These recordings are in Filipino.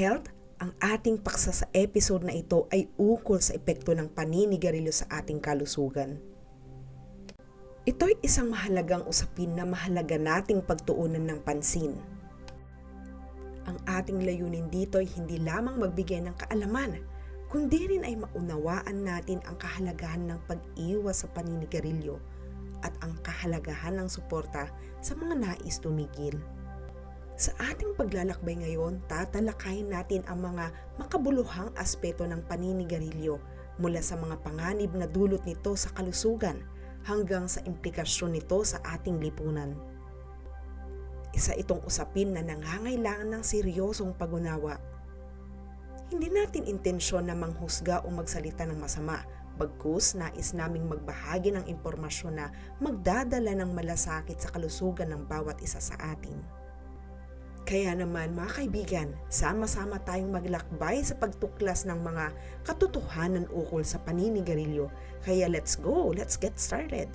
ka-health, ang ating paksa sa episode na ito ay ukol sa epekto ng paninigarilyo sa ating kalusugan. Ito'y isang mahalagang usapin na mahalaga nating pagtuunan ng pansin. Ang ating layunin dito ay hindi lamang magbigay ng kaalaman, kundi rin ay maunawaan natin ang kahalagahan ng pag-iwas sa paninigarilyo at ang kahalagahan ng suporta sa mga nais tumigil. Sa ating paglalakbay ngayon, tatalakayin natin ang mga makabuluhang aspeto ng paninigarilyo mula sa mga panganib na dulot nito sa kalusugan hanggang sa implikasyon nito sa ating lipunan. Isa itong usapin na nangangailangan ng seryosong pag-unawa. Hindi natin intensyon na manghusga o magsalita ng masama, bagkus nais naming magbahagi ng impormasyon na magdadala ng malasakit sa kalusugan ng bawat isa sa atin. Kaya naman mga kaibigan, sama-sama tayong maglakbay sa pagtuklas ng mga katotohanan ukol sa paninigarilyo. Kaya let's go, let's get started.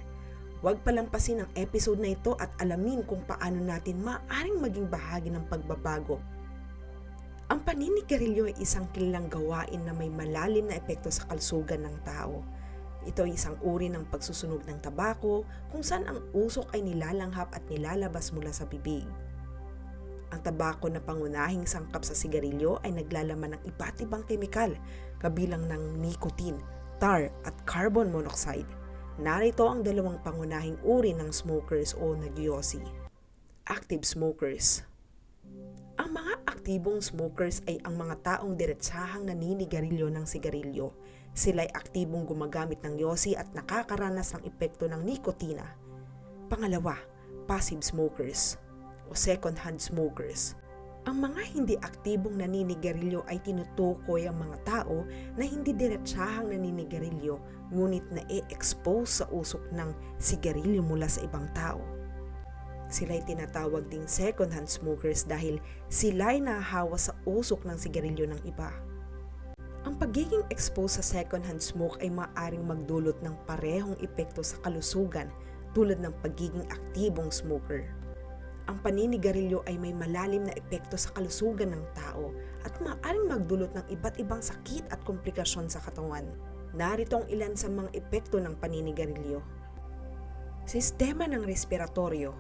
Huwag palampasin ang episode na ito at alamin kung paano natin maaring maging bahagi ng pagbabago. Ang paninigarilyo ay isang kilalang gawain na may malalim na epekto sa kalsugan ng tao. Ito ay isang uri ng pagsusunog ng tabako kung saan ang usok ay nilalanghap at nilalabas mula sa bibig. Ang tabako na pangunahing sangkap sa sigarilyo ay naglalaman ng iba't ibang kemikal, kabilang ng nicotine, tar at carbon monoxide. Narito ang dalawang pangunahing uri ng smokers o nagyosi. Active smokers. Ang mga aktibong smokers ay ang mga taong diretsahang naninigarilyo ng sigarilyo. Sila ay aktibong gumagamit ng yosi at nakakaranas ng epekto ng nikotina. Pangalawa, passive smokers o second-hand smokers. Ang mga hindi aktibong naninigarilyo ay tinutukoy ang mga tao na hindi diretsahang naninigarilyo ngunit na-expose sa usok ng sigarilyo mula sa ibang tao. Sila ay tinatawag ding second-hand smokers dahil sila ay nahahawa sa usok ng sigarilyo ng iba. Ang pagiging exposed sa second-hand smoke ay maaaring magdulot ng parehong epekto sa kalusugan tulad ng pagiging aktibong smoker. Ang paninigarilyo ay may malalim na epekto sa kalusugan ng tao at maaaring magdulot ng iba't ibang sakit at komplikasyon sa katawan. Narito ang ilan sa mga epekto ng paninigarilyo. Sistema ng respiratoryo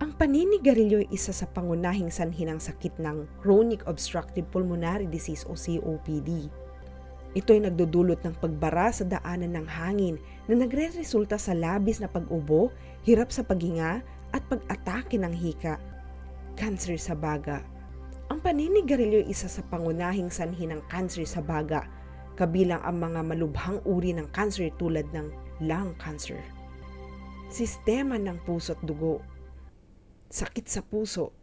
Ang paninigarilyo ay isa sa pangunahing sanhi ng sakit ng chronic obstructive pulmonary disease o COPD. Ito ay nagdudulot ng pagbara sa daanan ng hangin na nagre-resulta sa labis na pag-ubo, hirap sa paghinga at pag-atake ng hika. Cancer sa baga. Ang paninigarilyo ay isa sa pangunahing sanhi ng cancer sa baga, kabilang ang mga malubhang uri ng cancer tulad ng lung cancer. Sistema ng puso at dugo. Sakit sa puso.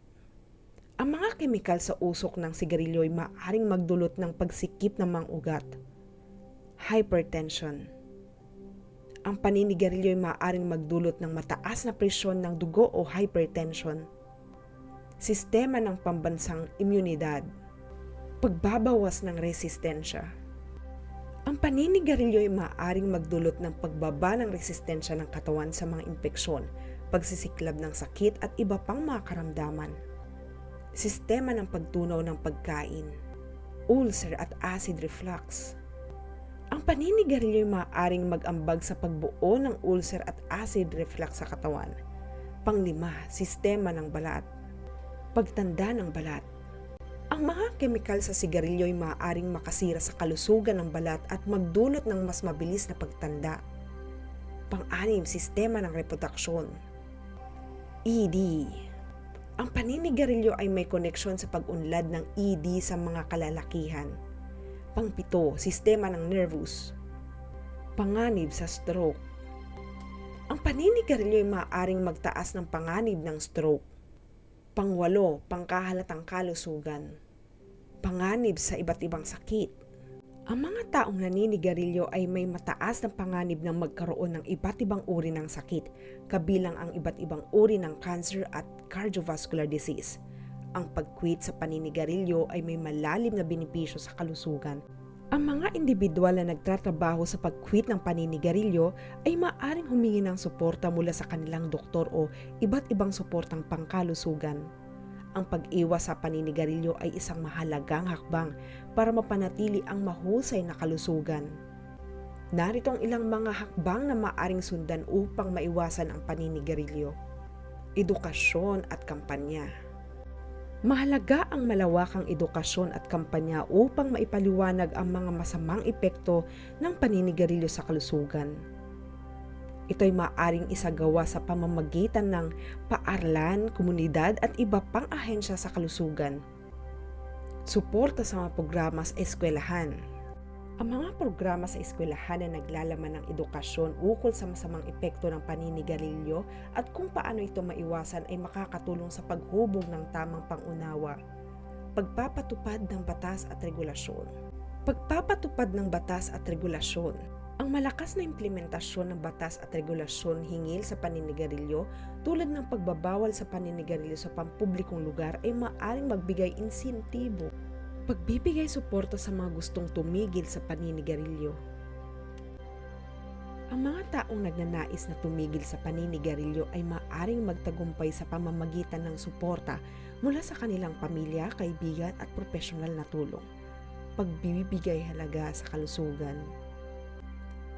Ang mga kemikal sa usok ng sigarilyo ay maaaring magdulot ng pagsikip ng mga ugat. Hypertension ang paninigarilyo ay maaaring magdulot ng mataas na presyon ng dugo o hypertension. Sistema ng pambansang imunidad. Pagbabawas ng resistensya. Ang paninigarilyo ay maaaring magdulot ng pagbaba ng resistensya ng katawan sa mga impeksyon, pagsisiklab ng sakit at iba pang mga karamdaman. Sistema ng pagtunaw ng pagkain. Ulcer at acid reflux ang paninigarilyo ay maaaring mag-ambag sa pagbuo ng ulcer at acid reflux sa katawan. Panglima, sistema ng balat. Pagtanda ng balat. Ang mga kemikal sa sigarilyo ay maaaring makasira sa kalusugan ng balat at magdulot ng mas mabilis na pagtanda. Pang-anim, sistema ng reproduksyon. ED. Ang paninigarilyo ay may koneksyon sa pag-unlad ng ED sa mga kalalakihan Pangpito, sistema ng nervous. Panganib sa stroke. Ang paninigarilyo ay maaaring magtaas ng panganib ng stroke. Pangwalo, pangkahalatang kalusugan. Panganib sa iba't ibang sakit. Ang mga taong naninigarilyo ay may mataas ng panganib ng magkaroon ng iba't ibang uri ng sakit, kabilang ang iba't ibang uri ng cancer at cardiovascular disease. Ang pag-quit sa paninigarilyo ay may malalim na benepisyo sa kalusugan. Ang mga individual na nagtatrabaho sa pag-quit ng paninigarilyo ay maaring humingi ng suporta mula sa kanilang doktor o iba't ibang suportang pangkalusugan. ang pag-iwas sa paninigarilyo ay isang mahalagang hakbang para mapanatili ang mahusay na kalusugan. Narito ang ilang mga hakbang na maaring sundan upang maiwasan ang paninigarilyo. Edukasyon at kampanya. Mahalaga ang malawakang edukasyon at kampanya upang maipaliwanag ang mga masamang epekto ng paninigarilyo sa kalusugan. Ito'y maaring isagawa sa pamamagitan ng paaralan, komunidad at iba pang ahensya sa kalusugan. Suporta sa mga programa sa eskwelahan. Ang mga programa sa eskwelahan na naglalaman ng edukasyon ukol sa masamang epekto ng paninigarilyo at kung paano ito maiwasan ay makakatulong sa paghubog ng tamang pangunawa. Pagpapatupad ng batas at regulasyon. Pagpapatupad ng batas at regulasyon ang malakas na implementasyon ng batas at regulasyon hingil sa paninigarilyo tulad ng pagbabawal sa paninigarilyo sa pampublikong lugar ay maaring magbigay insentibo. Pagbibigay suporta sa mga gustong tumigil sa paninigarilyo. Ang mga taong nagnanais na tumigil sa paninigarilyo ay maaring magtagumpay sa pamamagitan ng suporta mula sa kanilang pamilya, kaibigan at profesional na tulong. Pagbibigay halaga sa kalusugan.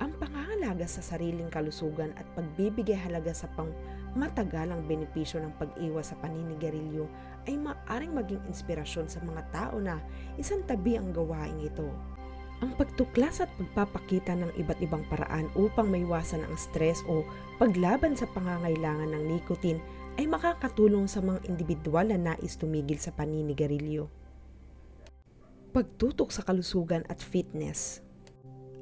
Ang pangangalaga sa sariling kalusugan at pagbibigay halaga sa pang matagalang benepisyo ng pag-iwas sa paninigarilyo ay maaring maging inspirasyon sa mga tao na isang tabi ang gawain ito. Ang pagtuklas at pagpapakita ng iba't ibang paraan upang maiwasan ang stress o paglaban sa pangangailangan ng nicotine ay makakatulong sa mga individual na nais tumigil sa paninigarilyo. Pagtutok sa kalusugan at fitness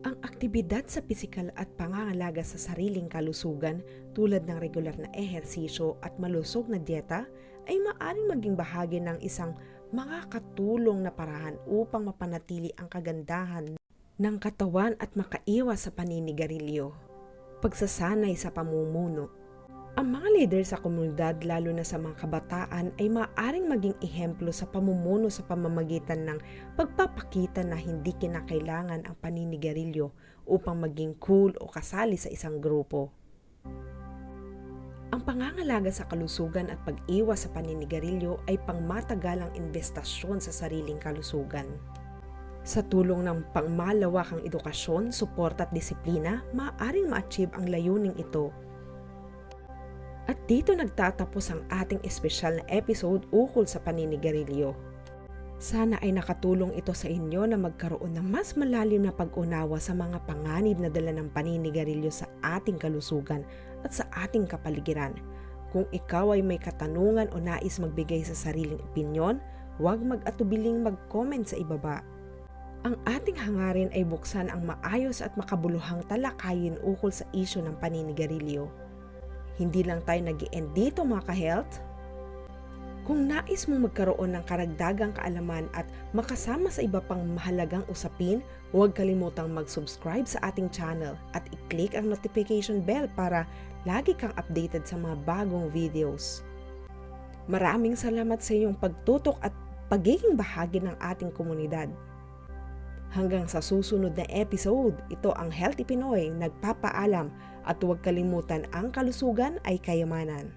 ang aktibidad sa pisikal at pangangalaga sa sariling kalusugan tulad ng regular na ehersisyo at malusog na dieta ay maaring maging bahagi ng isang makakatulong na parahan upang mapanatili ang kagandahan ng katawan at makaiwas sa paninigarilyo. Pagsasanay sa pamumuno ang mga leader sa komunidad lalo na sa mga kabataan ay maaaring maging ehemplo sa pamumuno sa pamamagitan ng pagpapakita na hindi kinakailangan ang paninigarilyo upang maging cool o kasali sa isang grupo. Ang pangangalaga sa kalusugan at pag-iwas sa paninigarilyo ay pangmatagalang investasyon sa sariling kalusugan. Sa tulong ng pangmalawakang edukasyon, suporta at disiplina, maaaring ma-achieve ang layuning ito at dito nagtatapos ang ating espesyal na episode ukol sa paninigarilyo. Sana ay nakatulong ito sa inyo na magkaroon ng mas malalim na pag-unawa sa mga panganib na dala ng paninigarilyo sa ating kalusugan at sa ating kapaligiran. Kung ikaw ay may katanungan o nais magbigay sa sariling opinyon, huwag mag-atubiling mag-comment sa ibaba. Ang ating hangarin ay buksan ang maayos at makabuluhang talakayin ukol sa isyo ng paninigarilyo. Hindi lang tayo nag end dito mga ka-health. Kung nais mong magkaroon ng karagdagang kaalaman at makasama sa iba pang mahalagang usapin, huwag kalimutang mag-subscribe sa ating channel at i-click ang notification bell para lagi kang updated sa mga bagong videos. Maraming salamat sa iyong pagtutok at pagiging bahagi ng ating komunidad. Hanggang sa susunod na episode, ito ang Healthy Pinoy nagpapaalam at huwag kalimutan ang kalusugan ay kayamanan.